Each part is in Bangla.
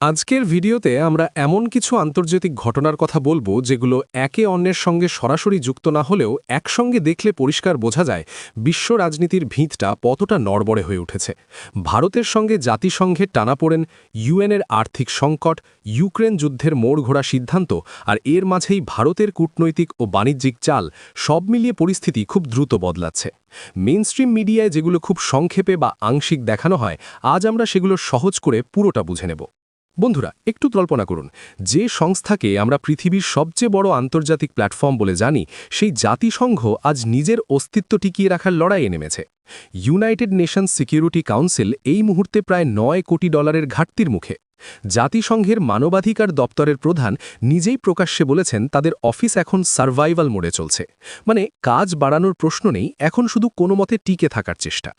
আজকের ভিডিওতে আমরা এমন কিছু আন্তর্জাতিক ঘটনার কথা বলব যেগুলো একে অন্যের সঙ্গে সরাসরি যুক্ত না হলেও একসঙ্গে দেখলে পরিষ্কার বোঝা যায় বিশ্ব রাজনীতির ভিতটা কতটা নড়বড়ে হয়ে উঠেছে। ভারতের সঙ্গে জাতিসংঘের টানাপোড়েন ইউএনের আর্থিক সংকট, ইউক্রেন যুদ্ধের মোড় ঘোরা সিদ্ধান্ত আর এর মাঝেই ভারতের কূটনৈতিক ও বাণিজ্যিক চাল সব মিলিয়ে পরিস্থিতি খুব দ্রুত বদলাচ্ছে। মেইনস্ট্রিম মিডিয়ায় যেগুলো খুব সংক্ষেপে বা আংশিক দেখানো হয়, আজ আমরা সেগুলো সহজ করে পুরোটা বুঝে নেব। বন্ধুরা, একটু কল্পনা করুন। যে সংস্থাকে আমরা পৃথিবীর সবচেয়ে বড় আন্তর্জাতিক প্ল্যাটফর্ম বলে জানি, সেই জাতিসংঘ আজ নিজের অস্তিত্ব টিকিয়ে রাখার লড়াইয়ে নেমেছে। ইউনাইটেড নেশনস সিকিউরিটি কাউন্সিল এই মুহূর্তে প্রায় নয় কোটি ডলারের ঘাটতির মুখে। জাতিসংঘের মানবাধিকার দপ্তরের প্রধান নিজেই প্রকাশ্যে বলেছেন, তাদের অফিস এখন সার্ভাইভাল মোডে চলছে। মানে কাজ বাড়ানোর প্রশ্ন নেই, এখন শুধু কোনো মতে টিকে থাকার চেষ্টা।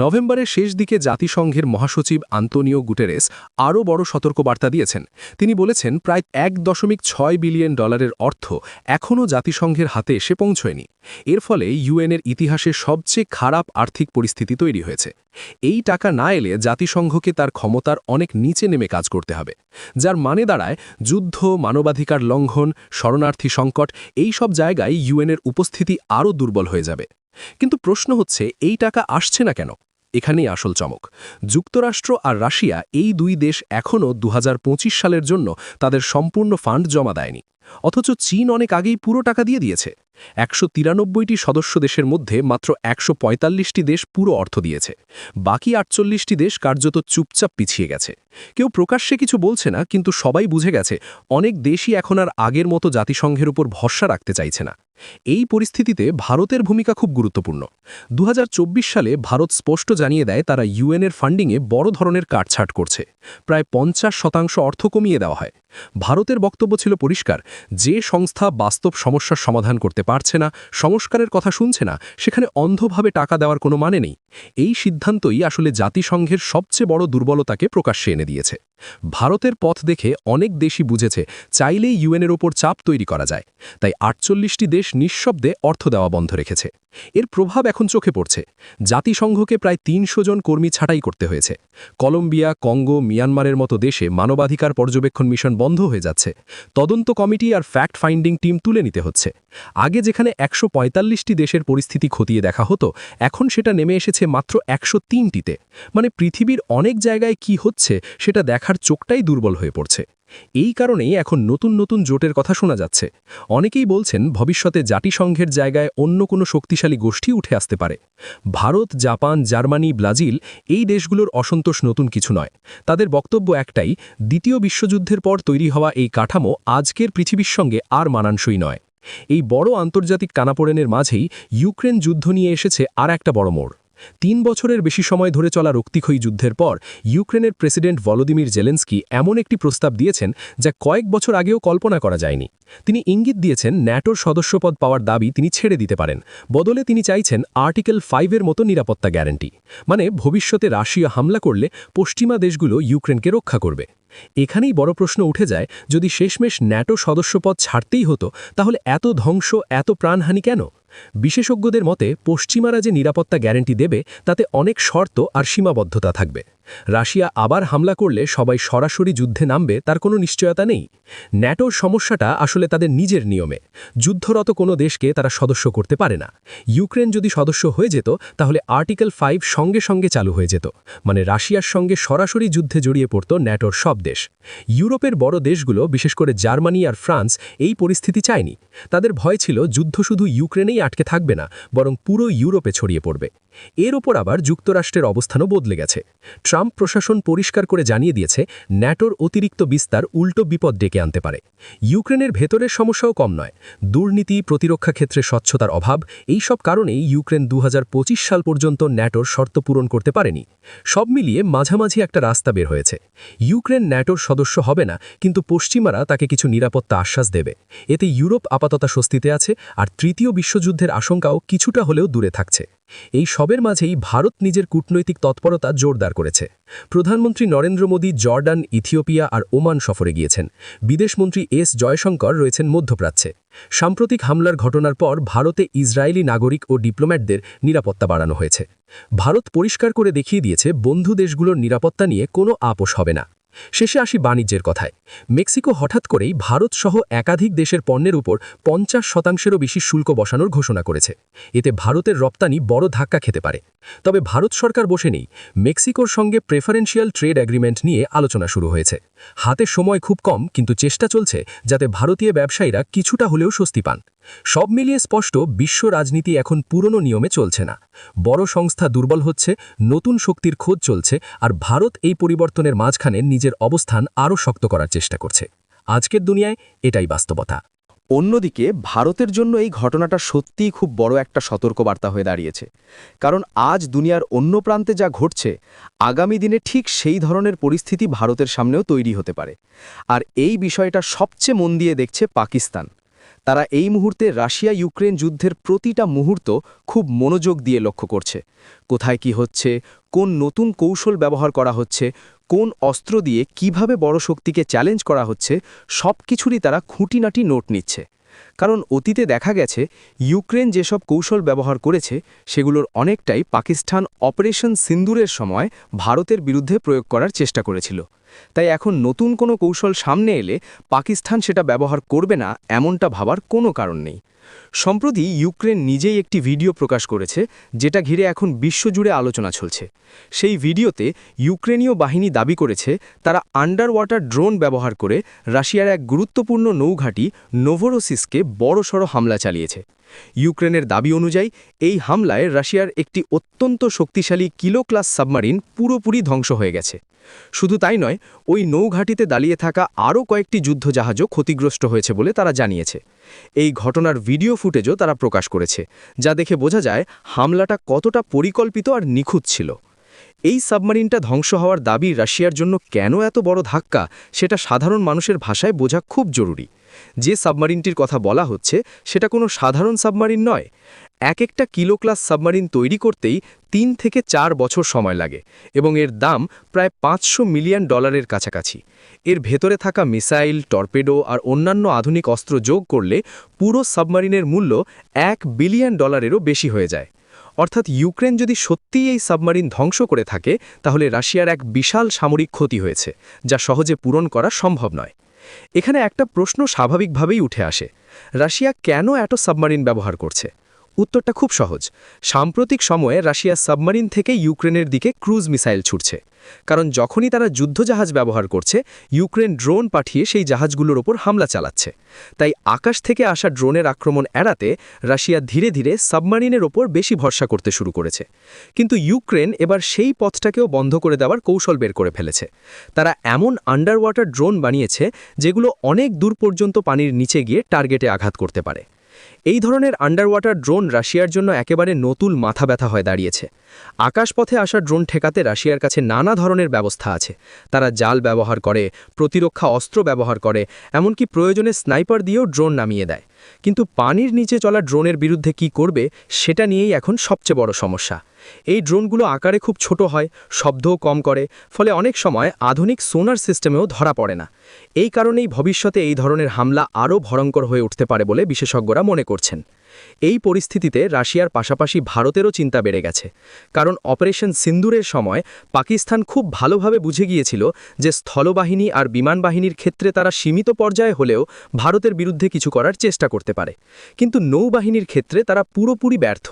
নভেম্বরের শেষ দিকে জাতিসংঘের মহাসচিব আন্তোনিও গুটেরেস আরও বড় সতর্কবার্তা দিয়েছেন। তিনি বলেছেন, প্রায় এক দশমিক ছয় বিলিয়ন ডলারের অর্থ এখনও জাতিসংঘের হাতে এসে পৌঁছয়নি। এর ফলে ইউএনের ইতিহাসে সবচেয়ে খারাপ আর্থিক পরিস্থিতি তৈরি হয়েছে। এই টাকা না এলে জাতিসংঘকে তার ক্ষমতার অনেক নিচে নেমে কাজ করতে হবে, যার মানে দাঁড়ায় যুদ্ধ, মানবাধিকার লঙ্ঘন, শরণার্থী সংকট, এই সব জায়গায় ইউএনের উপস্থিতি আরও দুর্বল হয়ে যাবে। কিন্তু প্রশ্ন হচ্ছে, এই টাকা আসছে না কেন? এখানেই আসল চমক। যুক্তরাষ্ট্র আর রাশিয়া এই দুই দেশ এখনও দু হাজার পঁচিশ সালের জন্য তাদের সম্পূর্ণ ফান্ড জমা দেয়নি। অথচ চীন অনেক আগেই পুরো টাকা দিয়ে দিয়েছে। একশো তিরানব্বইটি সদস্য দেশের মধ্যে মাত্র একশো পঁয়তাল্লিশটি দেশ পুরো অর্থ দিয়েছে। বাকি আটচল্লিশটি দেশ কার্যত চুপচাপ পিছিয়ে গেছে। কেউ প্রকাশ্যে কিছু বলছে না, কিন্তু সবাই বুঝে গেছে, অনেক দেশই এখন আর আগের মতো জাতিসংঘের উপর ভরসা রাখতে চাইছে না। এই পরিস্থিতিতে ভারতের ভূমিকা খুব গুরুত্বপূর্ণ। দু হাজার চব্বিশ সালে ভারত স্পষ্ট জানিয়ে দেয় তারা ইউএনের ফান্ডিংয়ে বড় ধরনের কাটছাট করছে। প্রায় পঞ্চাশ শতাংশ অর্থ কমিয়ে দেওয়া হয়। ভারতের বক্তব্য ছিল পরিষ্কার, যে সংস্থা বাস্তব সমস্যার সমাধান করতে পারছে না, সংস্কারের কথা শুনছে না, সেখানে অন্ধভাবে টাকা দেওয়ার কোনো মানে নেই। এই সিদ্ধান্তই আসলে জাতিসংঘের সবচেয়ে বড় দুর্বলতাকে প্রকাশ্যে এনে দিয়েছে। ভারতের পথ দেখে অনেক দেশই বুঝেছে, চাইলেই ইউএনের ওপর চাপ তৈরি করা যায়। তাই আটচল্লিশটি দেশ নিঃশব্দে অর্থ দেওয়া বন্ধ রেখেছে। এর প্রভাব এখন চোখে পড়ছে। জাতিসংঘকে প্রায় তিনশো জন কর্মী ছাঁটাই করতে হয়েছে। কলম্বিয়া, কঙ্গো, মিয়ানমারের মতো দেশে মানবাধিকার পর্যবেক্ষণ মিশন বন্ধ হয়ে যাচ্ছে। তদন্ত কমিটি আর ফ্যাক্ট ফাইন্ডিং টিম তুলে নিতে হচ্ছে। আগে যেখানে একশো পঁয়তাল্লিশটি দেশের পরিস্থিতি খতিয়ে দেখা হতো, এখন সেটা নেমে এসেছে মাত্র একশো তিনটিতে। মানে পৃথিবীর অনেক জায়গায় কি হচ্ছে, সেটা দেখার চোখটাই দুর্বল হয়ে পড়ছে। এই কারণেই এখন নতুন নতুন জোটের কথা শোনা যাচ্ছে। অনেকেই বলছেন ভবিষ্যতে জাতিসংঘের জায়গায় অন্য কোনো শক্তিশালী গোষ্ঠী উঠে আসতে পারে। ভারত, জাপান, জার্মানি, ব্রাজিল এই দেশগুলোর অসন্তোষ নতুন কিছু নয়। তাদের বক্তব্য একটাই, দ্বিতীয় বিশ্বযুদ্ধের পর তৈরি হওয়া এই কাঠামো আজকের পৃথিবীর সঙ্গে আর মানানসই নয়। এই বড় আন্তর্জাতিক কানাপোড়েনের মাঝেই ইউক্রেন যুদ্ধ নিয়ে এসেছে আর একটা বড় মোড়। তিন বছরের বেশি সময় ধরে চলা রক্তিক্ষয়ী যুদ্ধের পর, ইউক্রেনের প্রেসিডেন্ট ভলোদিমির জেলেন্সকি এমন একটি প্রস্তাব দিয়েছেন যা কয়েক বছর আগেও কল্পনা করা যায়নি। তিনি ইঙ্গিত দিয়েছেন, ন্যাটোর সদস্যপদ পাওয়ার দাবি তিনি ছেড়ে দিতে পারেন। বদলে তিনি চাইছেন আর্টিকেল ফাইভের মতো নিরাপত্তা গ্যারান্টি। মানে ভবিষ্যতে রাশিয়া হামলা করলে পশ্চিমা দেশগুলো ইউক্রেনকে রক্ষা করবে। এখানেই বড় প্রশ্ন উঠে যায়, যদি শেষমেশ ন্যাটো সদস্যপদ ছাড়তেই হতো, তাহলে এত ধ্বংস, এত প্রাণহানি কেন? বিশেষজ্ঞদের মতে পশ্চিমারা যে নিরাপত্তা গ্যারান্টি দেবে তাতে অনেক শর্ত আর সীমাবদ্ধতা থাকবে। রাশিয়া আবার হামলা করলে সবাই সরাসরি যুদ্ধে নামবে, তার কোনো নিশ্চয়তা নেই। ন্যাটোর সমস্যাটা আসলে তাদের নিজের নিয়মে। যুদ্ধরত কোনো দেশকে তারা সদস্য করতে পারে না। ইউক্রেন যদি সদস্য হয়ে যেত, তাহলে আর্টিকেল ফাইভ সঙ্গে সঙ্গে চালু হয়ে যেত। মানে রাশিয়ার সঙ্গে সরাসরি যুদ্ধে জড়িয়ে পড়ত ন্যাটোর সব দেশ। ইউরোপের বড় দেশগুলো, বিশেষ করে জার্মানি আর ফ্রান্স, এই পরিস্থিতি চায়নি। তাদের ভয় ছিল যুদ্ধ শুধু ইউক্রেনেই আটকে থাকবে না, বরং পুরো ইউরোপে ছড়িয়ে পড়বে। এর ওপর আবার যুক্তরাষ্ট্রের অবস্থানও বদলে গেছে। ট্রাম্প প্রশাসন পরিষ্কার করে জানিয়ে দিয়েছে, ন্যাটোর অতিরিক্ত বিস্তার উল্টো বিপদ ডেকে আনতে পারে। ইউক্রেনের ভেতরের সমস্যাও কম নয়। দুর্নীতি প্রতিরক্ষা ক্ষেত্রে স্বচ্ছতার অভাব, এই সব কারণেই ইউক্রেন দু হাজার পঁচিশ সাল পর্যন্ত ন্যাটোর শর্ত পূরণ করতে পারেনি। সব মিলিয়ে মাঝামাঝি একটা রাস্তা বের হয়েছে। ইউক্রেন ন্যাটোর সদস্য হবে না, কিন্তু পশ্চিমারা তাকে কিছু নিরাপত্তা আশ্বাস দেবে। এতে ইউরোপ আপাতত স্বস্তিতে আছে, আর তৃতীয় বিশ্বযুদ্ধের আশঙ্কাও কিছুটা হলেও দূরে থাকছে। এই সবের মাঝেই ভারত নিজের কূটনৈতিক তৎপরতা জোরদার করেছে। প্রধানমন্ত্রী নরেন্দ্র মোদী জর্ডান, ইথিওপিয়া আর ওমান সফরে গিয়েছেন। বিদেশমন্ত্রী এস জয়শঙ্কর রয়েছেন মধ্যপ্রাচ্যে। সাম্প্রতিক হামলার ঘটনার পর ভারতে ইসরায়েলি নাগরিক ও ডিপ্লোম্যাটদের নিরাপত্তা বাড়ানো হয়েছে। ভারত পরিষ্কার করে দেখিয়ে দিয়েছে, বন্ধু দেশগুলোর নিরাপত্তা নিয়ে কোনো আপোষ হবে না। শেষে আসি বাণিজ্যের কথায়। মেক্সিকো হঠাৎ করেই ভারত সহ একাধিক দেশের পণ্যের উপর পঞ্চাশ শতাংশেরও বেশি শুল্ক বসানোর ঘোষণা করেছে। এতে ভারতের রপ্তানি বড় ধাক্কা খেতে পারে। তবে ভারত সরকার বসে নেই। মেক্সিকোর সঙ্গে প্রেফারেন্সিয়াল ট্রেড অ্যাগ্রিমেন্ট নিয়ে আলোচনা শুরু হয়েছে। হাতে সময় খুব কম, কিন্তু চেষ্টা চলছে যাতে ভারতীয় ব্যবসায়ীরা কিছুটা হলেও স্বস্তি পান। সব মিলিয়ে স্পষ্ট, বিশ্ব রাজনীতি এখন পুরনো নিয়মে চলছে না। বড় সংস্থা দুর্বল হচ্ছে, নতুন শক্তির খোঁজ চলছে, আর ভারত এই পরিবর্তনের মাঝখানে নিজের অবস্থান আরও শক্ত করার চেষ্টা করছে। আজকের দুনিয়ায় এটাই বাস্তবতা। অন্যদিকে, ভারতের জন্য এই ঘটনাটা সত্যিই খুব বড় একটা সতর্কবার্তা হয়ে দাঁড়িয়েছে। কারণ আজ দুনিয়ার অন্য প্রান্তে যা ঘটছে, আগামী দিনে ঠিক সেই ধরনের পরিস্থিতি ভারতের সামনেও তৈরি হতে পারে। আর এই বিষয়টা সবচেয়ে মন দিয়ে দেখছে পাকিস্তান। তারা এই মুহূর্তে রাশিয়া ইউক্রেন যুদ্ধের প্রতিটা মুহূর্ত খুব মনোযোগ দিয়ে লক্ষ্য করছে। কোথায় কি হচ্ছে, কোন নতুন কৌশল ব্যবহার করা হচ্ছে, কোন অস্ত্র দিয়ে কীভাবে বড় শক্তিকে চ্যালেঞ্জ করা হচ্ছে সব কিছুরই তারা খুঁটিনাটি নোট নিচ্ছে। কারণ অতীতে দেখা গেছে, ইউক্রেন যেসব কৌশল ব্যবহার করেছে, সেগুলোর অনেকটাই পাকিস্তান অপারেশন সিন্দুরের সময় ভারতের বিরুদ্ধে প্রয়োগ করার চেষ্টা করেছিল। তাই এখন নতুন কোনো কৌশল সামনে এলে পাকিস্তান সেটা ব্যবহার করবে না এমনটা ভাবার কোনো কারণ নেই। সম্প্রতি ইউক্রেন নিজেই একটি ভিডিও প্রকাশ করেছে, যেটা ঘিরে এখন বিশ্বজুড়ে আলোচনা চলছে। সেই ভিডিওতে ইউক্রেনীয় বাহিনী দাবি করেছে, তারা আন্ডার ওয়াটার ড্রোন ব্যবহার করে রাশিয়ার এক গুরুত্বপূর্ণ নৌঘাঁটি নোভোরোসিসকে বড়সড় হামলা চালিয়েছে। ইউক্রেনের দাবি অনুযায়ী, এই হামলায় রাশিয়ার একটি অত্যন্ত শক্তিশালী কিলো ক্লাস সাবমারিন পুরোপুরি ধ্বংস হয়ে গেছে। শুধু তাই নয়, ওই নৌঘাটিতে দাঁড়িয়ে থাকা আরও কয়েকটি যুদ্ধজাহাজও ক্ষতিগ্রস্ত হয়েছে বলে তারা জানিয়েছে। এই ঘটনার ভিডিও ফুটেজও তারা প্রকাশ করেছে, যা দেখে বোঝা যায়, হামলাটা কতটা পরিকল্পিত আর নিখুঁত ছিল। এই সাবমারিনটা ধ্বংস হওয়ার দাবি রাশিয়ার জন্য কেন এত বড় ধাক্কা সেটা সাধারণ মানুষের ভাষায় বোঝা খুব জরুরি। যে সাবমারিনটির কথা বলা হচ্ছে সেটা কোনো সাধারণ সাবমারিন নয়। এক একটা কিলো ক্লাস সাবমারিন তৈরি করতেই তিন থেকে চার বছর সময় লাগে এবং এর দাম প্রায় পাঁচশো মিলিয়ন ডলারের কাছাকাছি। এর ভেতরে থাকা মিসাইল, টর্পেডো আর অন্যান্য আধুনিক অস্ত্র যোগ করলে পুরো সাবমারিনের মূল্য এক বিলিয়ন ডলারেরও বেশি হয়ে যায়। অর্থাৎ ইউক্রেন যদি সত্যিই এই সাবমারিন ধ্বংস করে থাকে, তাহলে রাশিয়ার এক বিশাল সামরিক ক্ষতি হয়েছে, যা সহজে পূরণ করা সম্ভব নয়। এখানে একটা প্রশ্ন স্বাভাবিকভাবেই উঠে আসে, রাশিয়া কেন এত সাবমারিন ব্যবহার করছে? উত্তরটা খুব সহজ। সাম্প্রতিক সময়ে রাশিয়া সাবমারিন থেকে ইউক্রেনের দিকে ক্রুজ মিসাইল ছুটছে কারণ যখনই তারা যুদ্ধজাহাজ ব্যবহার করছে, ইউক্রেন ড্রোন পাঠিয়ে সেই জাহাজগুলোর ওপর হামলা চালাচ্ছে। তাই আকাশ থেকে আসা ড্রোনের আক্রমণ এড়াতে রাশিয়া ধীরে ধীরে সাবমারিনের ওপর বেশি ভরসা করতে শুরু করেছে। কিন্তু ইউক্রেন এবার সেই পথটাকেও বন্ধ করে দেওয়ার কৌশল বের করে ফেলেছে। তারা এমন আন্ডার ওয়াটার ড্রোন বানিয়েছে, যেগুলো অনেক দূর পর্যন্ত পানির নিচে গিয়ে টার্গেটে আঘাত করতে পারে। এই ধরনের আন্ডারওয়াটার ড্রোন রাশিয়ার জন্য একেবারে নতুন মাথা ব্যথা হয়ে দাঁড়িয়েছে। আকাশপথে আসা ড্রোন ঠেকাতে রাশিয়ার কাছে নানা ধরনের ব্যবস্থা আছে। তারা জাল ব্যবহার করে, প্রতিরক্ষা অস্ত্র ব্যবহার করে, এমনকি প্রয়োজনে স্নাইপার দিয়েও ড্রোন নামিয়ে দেয়। কিন্তু পানির নিচে চলা ড্রোনের বিরুদ্ধে কি করবে, সেটা নিয়েই এখন সবচেয়ে বড় সমস্যা। এই ড্রোনগুলো আকারে খুব ছোট হয়, শব্দও কম করে, ফলে অনেক সময় আধুনিক সোনার সিস্টেমেও ধরা পড়ে না। এই কারণেই ভবিষ্যতে এই ধরনের হামলা আরও ভয়ঙ্কর হয়ে উঠতে পারে বলে বিশেষজ্ঞরা মনে করছেন। এই পরিস্থিতিতে রাশিয়ার পাশাপাশি ভারতেরও চিন্তা বেড়ে গেছে। কারণ অপারেশন সিন্দুরের সময় পাকিস্তান খুব ভালোভাবে বুঝে গিয়েছিল যে স্থলবাহিনী আর বিমান বাহিনীর ক্ষেত্রে তারা সীমিত পর্যায়ে হলেও ভারতের বিরুদ্ধে কিছু করার চেষ্টা করতে পারে। কিন্তু নৌবাহিনীর ক্ষেত্রে তারা পুরোপুরি ব্যর্থ।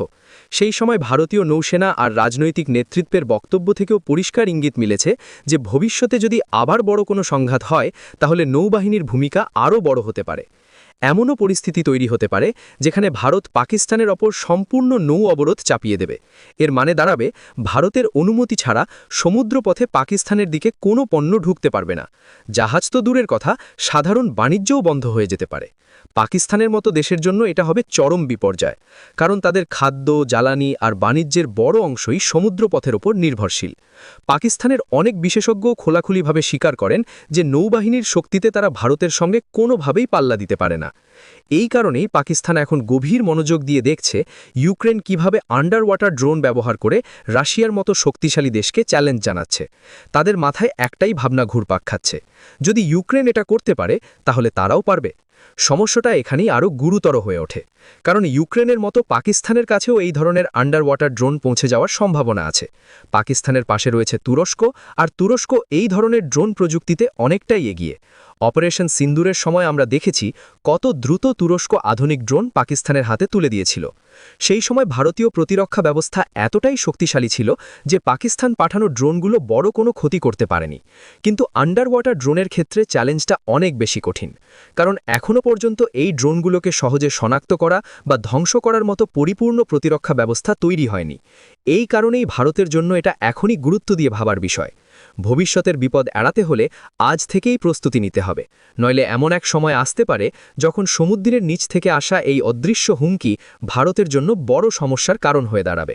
সেই সময় ভারতীয় নৌসেনা আর রাজনৈতিক নেতৃত্বের বক্তব্য থেকেও পরিষ্কার ইঙ্গিত মিলেছে যে ভবিষ্যতে যদি আবার বড় কোনো সংঘাত হয়, তাহলে নৌবাহিনীর ভূমিকা আরও বড় হতে পারে। এমনও পরিস্থিতি তৈরি হতে পারে যেখানে ভারত পাকিস্তানের ওপর সম্পূর্ণ নৌ অবরোধ চাপিয়ে দেবে। এর মানে দাঁড়াবে, ভারতের অনুমতি ছাড়া সমুদ্রপথে পাকিস্তানের দিকে কোনো পণ্য ঢুকতে পারবে না। জাহাজ তো দূরের কথা, সাধারণ বাণিজ্যও বন্ধ হয়ে যেতে পারে। পাকিস্তানের মতো দেশের জন্য এটা হবে চরম বিপর্যয়, কারণ তাদের খাদ্য, জ্বালানি আর বাণিজ্যের বড় অংশই সমুদ্রপথের ওপর নির্ভরশীল। পাকিস্তানের অনেক বিশেষজ্ঞ খোলাখুলিভাবে স্বীকার করেন যে নৌবাহিনীর শক্তিতে তারা ভারতের সঙ্গে কোনোভাবেই পাল্লা দিতে পারে না। এই কারণেই পাকিস্তান এখন গভীর মনোযোগ দিয়ে দেখছে ইউক্রেন কীভাবে আন্ডার ওয়াটার ড্রোন ব্যবহার করে রাশিয়ার মতো শক্তিশালী দেশকে চ্যালেঞ্জ জানাচ্ছে। তাদের মাথায় একটাই ভাবনা ঘুরপাক খাচ্ছে। যদি ইউক্রেন এটা করতে পারে, তাহলে তারাও পারবে। সমস্যাটা এখানেই আরও গুরুতর হয়ে ওঠে, কারণ ইউক্রেনের মতো পাকিস্তানের কাছেও এই ধরনের আন্ডার ওয়াটার ড্রোন পৌঁছে যাওয়ার সম্ভাবনা আছে। পাকিস্তানের পাশে রয়েছে তুরস্ক, আর তুরস্ক এই ধরনের ড্রোন প্রযুক্তিতে অনেকটাই এগিয়ে। অপারেশন সিন্দুরের সময় আমরা দেখেছি কত দ্রুত তুরস্ক আধুনিক ড্রোন পাকিস্তানের হাতে তুলে দিয়েছিল। সেই সময় ভারতীয় প্রতিরক্ষা ব্যবস্থা এতটাই শক্তিশালী ছিল যে পাকিস্তান পাঠানো ড্রোনগুলো বড় কোনো ক্ষতি করতে পারেনি। কিন্তু আন্ডার ওয়াটার ড্রোনের ক্ষেত্রে চ্যালেঞ্জটা অনেক বেশি কঠিন। কারণ এখনও পর্যন্ত এই ড্রোনগুলোকে সহজে শনাক্ত করা বা ধ্বংস করার মতো পরিপূর্ণ প্রতিরক্ষা ব্যবস্থা তৈরি হয়নি। এই কারণেই ভারতের জন্য এটা এখনই গুরুত্ব দিয়ে ভাবার বিষয়। ভবিষ্যতের বিপদ এড়াতে হলে আজ থেকেই প্রস্তুতি নিতে হবে। নইলে এমন এক সময় আসতে পারে যখন সমুদ্রের নিচ থেকে আসা এই অদৃশ্য হুমকি ভারতের জন্য বড় সমস্যার কারণ হয়ে দাঁড়াবে।